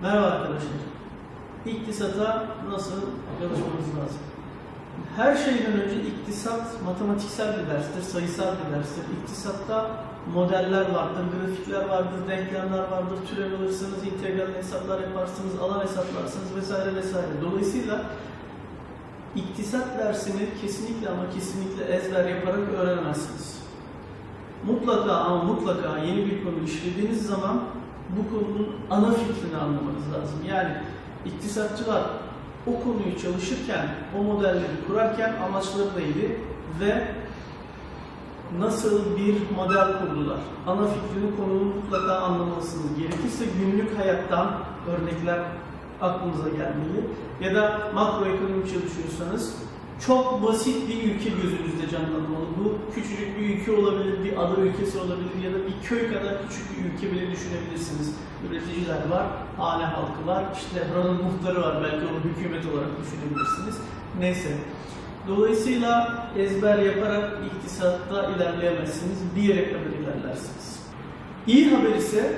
Merhaba arkadaşlar. İktisata nasıl çalışmamız lazım? Her şeyden önce iktisat matematiksel bir derstir, sayısal bir derstir. İktisatta modeller vardır, grafikler vardır, denklemler vardır, türev alırsınız, integral hesaplar yaparsınız, alan hesaplarsınız vesaire vesaire. Dolayısıyla iktisat dersini kesinlikle ama kesinlikle ezber yaparak öğrenemezsiniz. Mutlaka ama mutlaka yeni bir konu işlediğiniz zaman bu konunun ana fikrini anlamanız lazım. Yani iktisatçılar o konuyu çalışırken, o modelleri kurarken amaçları neydi ve nasıl bir model kurdular? Ana fikrini konunun mutlaka anlamalısınız. Gerekirse günlük hayattan örnekler aklınıza gelmeli. Ya da makroekonomi çalışıyorsanız çok basit bir ülke gözünüzde canlanmalı. Bu küçücük bir ülke olabilir, bir ada ülkesi olabilir ya da bir köy kadar küçük bir ülke bile düşünebilirsiniz. Üreticiler var, hane halkı var, işte buranın muhtarı var, belki onu hükümet olarak düşünebilirsiniz. Neyse. Dolayısıyla ezber yaparak iktisatta ilerleyemezsiniz, bir yere kadar ilerlersiniz. İyi haber ise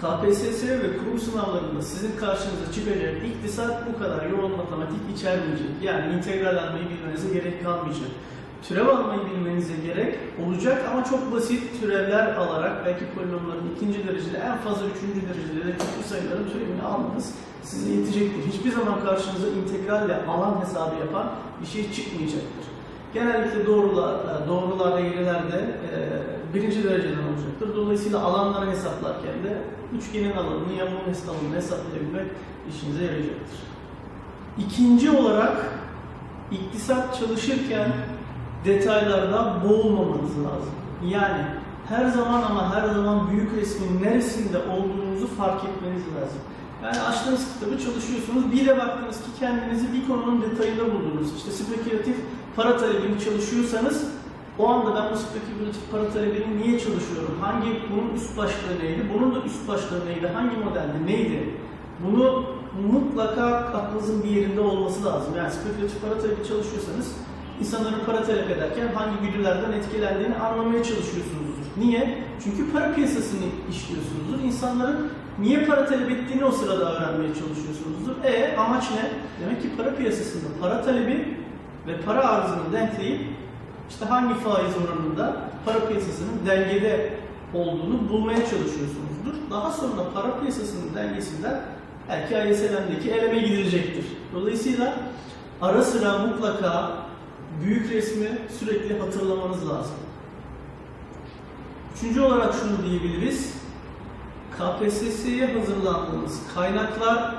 KPSS ve kurum sınavlarında sizin karşınıza çıkacak iktisat bu kadar yoğun matematik içermeyecek. Yani integral almayı bilmenize gerek kalmayacak. Türev almayı bilmenize gerek olacak ama çok basit türevler alarak belki polinomların ikinci derecede en fazla üçüncü derecede de köklü sayıların türevini almanız size yetecektir. Hiçbir zaman karşınıza integralle alan hesabı yapan bir şey çıkmayacaktır. Genellikle doğrular, doğrularda, eğrilerde e, birinci dereceden olacaktır. Dolayısıyla alanları hesaplarken de üçgenin alanını, yamuğun alanını hesaplayabilmek işinize yarayacaktır. İkinci olarak iktisat çalışırken detaylarda boğulmamanız lazım. Yani her zaman ama her zaman büyük resmin neresinde olduğunuzu fark etmeniz lazım. Yani açtığınız kitabı çalışıyorsunuz, bir de baktınız ki kendinizi bir konunun detayında buldunuz. İşte spekülatif para talebini çalışıyorsanız o anda ben bu spekülatif para talebini niye çalışıyorum? Hangi bunun üst başlığı neydi? Bunun da üst başlığı neydi? Hangi modelde neydi? Bunu mutlaka aklınızın bir yerinde olması lazım. Yani spekülatif para talebi çalışıyorsanız insanların para talep ederken hangi güdülerden etkilendiğini anlamaya çalışıyorsunuzdur. Niye? Çünkü para piyasasını işliyorsunuzdur. İnsanların niye para talep ettiğini o sırada öğrenmeye çalışıyorsunuzdur. E amaç ne? Demek ki para piyasasında para talebi ve para arzını denkleyip işte hangi faiz oranında para piyasasının dengede olduğunu bulmaya çalışıyorsunuzdur. Daha sonra para piyasasının dengesinden belki ISLM'deki eleme gidilecektir. Dolayısıyla ara sıra mutlaka büyük resmi sürekli hatırlamanız lazım. Üçüncü olarak şunu diyebiliriz. KPSS'ye hazırlandığınız kaynaklar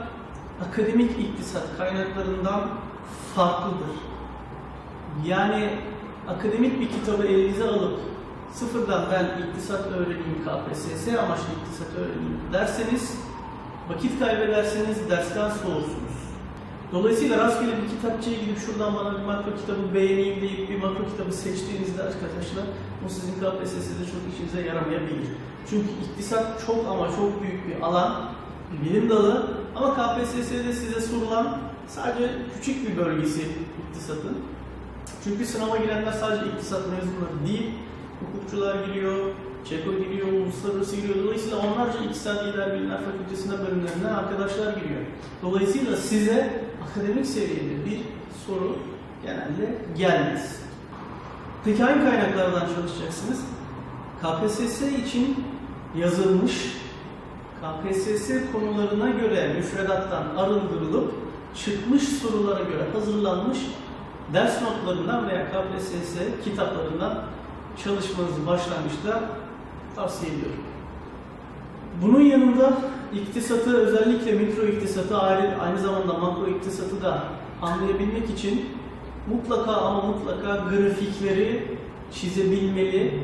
akademik iktisat kaynaklarından farklıdır. Yani akademik bir kitabı elinize alıp sıfırdan ben iktisat öğreneyim, KPSS amaçlı iktisat öğreneyim derseniz vakit kaybederseniz dersten soğursunuz. Dolayısıyla rastgele bir kitapçıya gidip şuradan bana bir makro kitabı beğeneyim deyip bir makro kitabı seçtiğinizde arkadaşlar bu sizin KPSS'de çok işinize yaramayabilir. Çünkü iktisat çok ama çok büyük bir alan, bir bilim dalı ama KPSS'de size sorulan sadece küçük bir bölgesi iktisatın. Çünkü sınava girenler sadece iktisat mezunları değil, hukukçular giriyor, Çeko giriyor, uluslararası giriyor. Dolayısıyla onlarca iktisadi iler bilimler fakültesinde bölümlerinden arkadaşlar giriyor. Dolayısıyla size akademik seviyede bir soru genelde gelmez. Peki hangi kaynaklardan çalışacaksınız? KPSS için yazılmış, KPSS konularına göre müfredattan arındırılıp çıkmış sorulara göre hazırlanmış ders notlarından veya KPSS kitaplarından çalışmanızı başlangıçta tavsiye ediyorum. Bunun yanında iktisatı özellikle mikro iktisatı ayrı, aynı zamanda makro iktisatı da anlayabilmek için mutlaka ama mutlaka grafikleri çizebilmeli,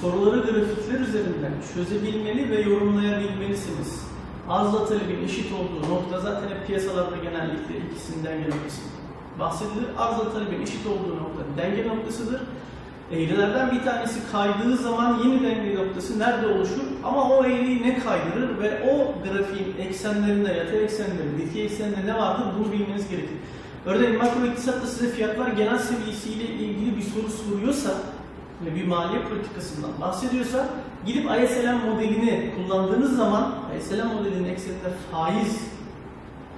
soruları grafikler üzerinden çözebilmeli ve yorumlayabilmelisiniz. Arzla talebin eşit olduğu nokta zaten hep piyasalarda genellikle ikisinden gelen bahsedilir. Arzla talebin eşit olduğu nokta denge noktasıdır. Eğrilerden bir tanesi kaydığı zaman yeni denge noktası nerede oluşur? Ama o eğriyi ne kaydırır ve o grafiğin eksenlerinde, yatay eksenlerinde, dikey eksenlerinde ne vardır bunu bilmeniz gerekir. Örneğin makro iktisatta size fiyatlar genel seviyesiyle ilgili bir soru soruyorsa ve bir maliye politikasından bahsediyorsa gidip ISLM modelini kullandığınız zaman ISLM modelinin ekseninde faiz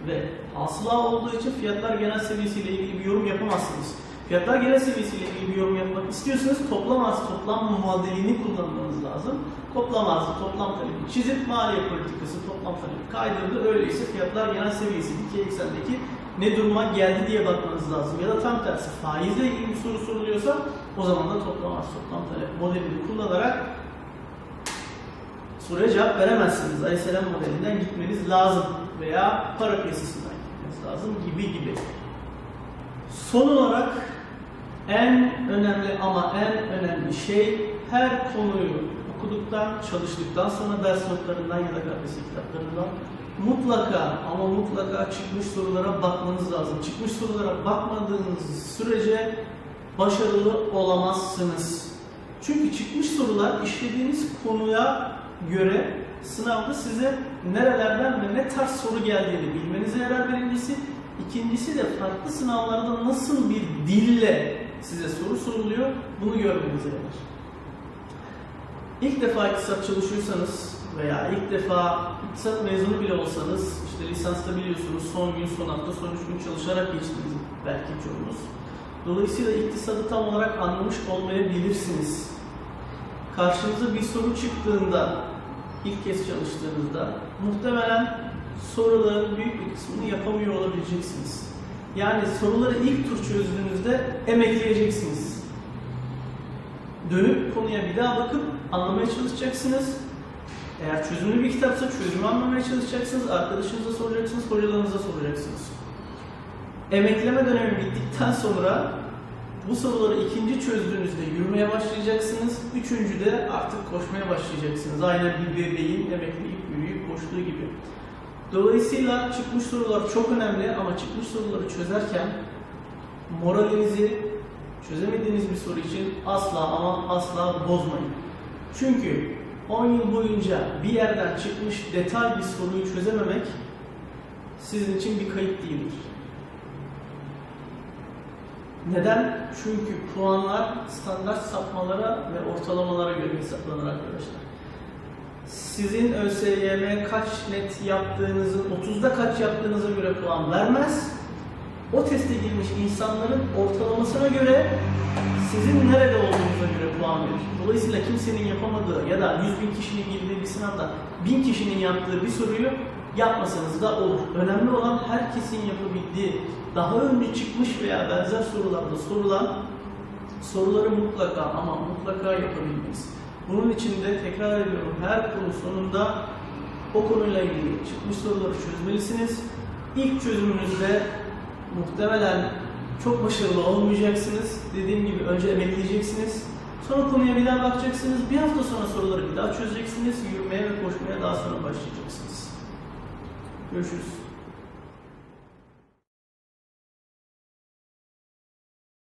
ve hasıla olduğu için fiyatlar genel seviyesiyle ilgili bir yorum yapamazsınız. Fiyatlar genel seviyesiyle ilgili bir yorum yapmak istiyorsanız toplam arz toplam modelini kullanmanız lazım. Toplam arzı toplam talebi çizip maliye politikası toplam talebi kaydırdı. Öyleyse fiyatlar genel seviyesi dikey eksendeki ne duruma geldi diye bakmanız lazım. Ya da tam tersi faizle ilgili bir soru soruluyorsa o zaman da toplam arz toplam talep modelini kullanarak soruya cevap veremezsiniz. ISLM modelinden gitmeniz lazım veya para piyasasından gitmeniz lazım gibi gibi. Son olarak en önemli ama en önemli şey her konuyu okuduktan, çalıştıktan sonra ders notlarından ya da KPSS kitaplarından mutlaka ama mutlaka çıkmış sorulara bakmanız lazım. Çıkmış sorulara bakmadığınız sürece başarılı olamazsınız. Çünkü çıkmış sorular işlediğiniz konuya göre sınavda size nerelerden ve ne tarz soru geldiğini bilmenize yarar birincisi. İkincisi de farklı sınavlarda nasıl bir dille size soru soruluyor bunu görmenize yarar. İlk defa iktisat çalışıyorsanız veya ilk defa iktisat mezunu bile olsanız işte lisansta biliyorsunuz son gün, son hafta, son üç gün çalışarak geçtiniz belki çoğunuz. Dolayısıyla iktisadı tam olarak anlamış olmayabilirsiniz. Karşınıza bir soru çıktığında, ilk kez çalıştığınızda muhtemelen soruların büyük bir kısmını yapamıyor olabileceksiniz. Yani soruları ilk tur çözdüğünüzde emekleyeceksiniz. Dönüp konuya bir daha bakıp anlamaya çalışacaksınız. Eğer çözümlü bir kitapsa çözümü anlamaya çalışacaksınız. Arkadaşınıza soracaksınız, hocalarınıza soracaksınız. Emekleme dönemi bittikten sonra bu soruları ikinci çözdüğünüzde yürümeye başlayacaksınız. Üçüncüde artık koşmaya başlayacaksınız. Aynen bir bebeğin emekleyip yürüyüp koştuğu gibi. Dolayısıyla çıkmış sorular çok önemli ama çıkmış soruları çözerken moralinizi çözemediğiniz bir soru için asla ama asla bozmayın. Çünkü 10 yıl boyunca bir yerden çıkmış detay bir soruyu çözememek sizin için bir kayıp değildir. Neden? Çünkü puanlar standart sapmalara ve ortalamalara göre hesaplanır arkadaşlar. Sizin ÖSYM kaç net yaptığınızın, 30'da kaç yaptığınıza göre puan vermez. O teste girmiş insanların ortalamasına göre sizin nerede olduğunuza göre puan verir. Dolayısıyla kimsenin yapamadığı ya da 100 bin kişinin girdiği bir sınavda 1000 kişinin yaptığı bir soruyu yapmasanız da olur. Önemli olan herkesin yapabildiği, daha önce çıkmış veya benzer sorularda sorulan soruları mutlaka ama mutlaka yapabilmeniz. Bunun için de tekrar ediyorum her konu sonunda o konuyla ilgili çıkmış soruları çözmelisiniz. İlk çözümünüzde muhtemelen çok başarılı olmayacaksınız. Dediğim gibi önce emekleyeceksiniz. Sonra konuya bir daha bakacaksınız. Bir hafta sonra soruları bir daha çözeceksiniz. Yürümeye ve koşmaya daha sonra başlayacaksınız. Görüşürüz.